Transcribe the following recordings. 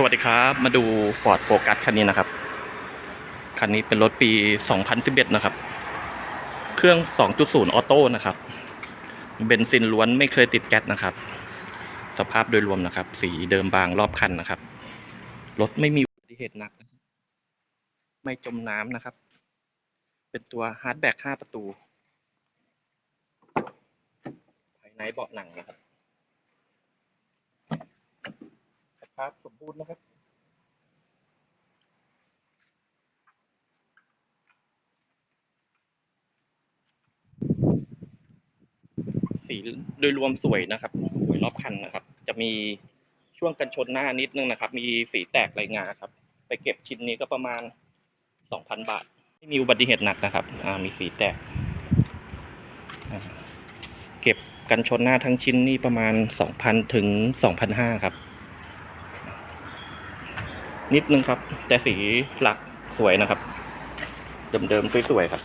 สวัสดีครับ มาดู Ford Focus คันนี้นะครับ คันนี้เป็นรถปี 2011 นะครับ เครื่อง 2.0 ออโต้นะครับ เบนซินล้วนไม่เคยติดแก๊สนะครับ สภาพโดยรวมนะครับ สีเดิมบางรอบคันนะครับ รถไม่มีอุบัติเหตุหนัก ไม่จมน้ำนะครับ เป็นตัวฮาร์ดแบ็ก5ประตู ภายในเบาะหนังนะครับ สภาพสมบูรณ์นะครับสีโดยรวมสวยนะครับ สวยรอบคันนะครับ จะมีช่วงกันชนหน้านิดนึงนะครับ มีสีแตกลายงาครับ ไปเก็บชิ้นนี้ก็ประมาณสองพันบาท ไม่มีอุบัติเหตุหนักนะครับอ่ามีสีแตก เก็บกันชนหน้าทั้งชิ้นนี่ประมาณสองพันถึงสองพันห้าครับ นิดนึงครับ แต่สีหลักสวยนะครับ เดิมๆสวยๆครับ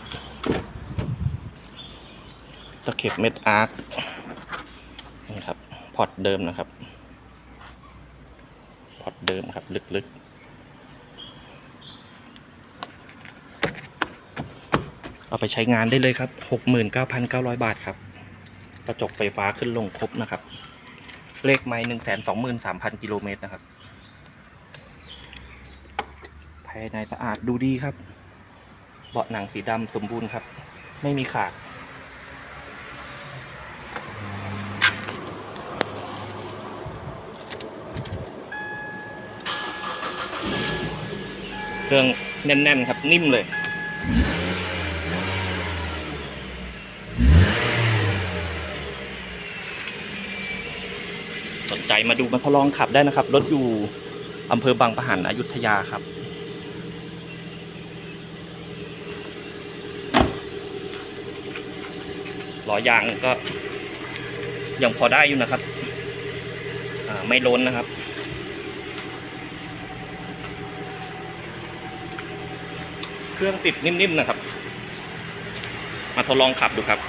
ตะเข็บเม็ดอาร์คนี่ครับพอตเดิมนะครับพอตเดิมครับลึกๆเอาไปใช้งานได้เลยครับ 69,900 บาทครับ กระจกไฟฟ้าขึ้นลงครบนะครับ เลขไม้123,000กิโลเมตรนะครับ ภายในสะอาดดูดีครับ เบาะหนังสีดำสมบูรณ์ครับ ไม่มีขาด เครื่องแน่นๆครับนิ่มเลยสนใจมาดูมาทดลองขับได้นะครับ รถอยู่อำเภอบางปะหันอยุธยาครับ ล้อยางก็ยังพอได้อยู่นะครับ ไม่ล้นนะครับ เครื่องติดนิ่มๆนะครับ มาทดลองขับดูครับ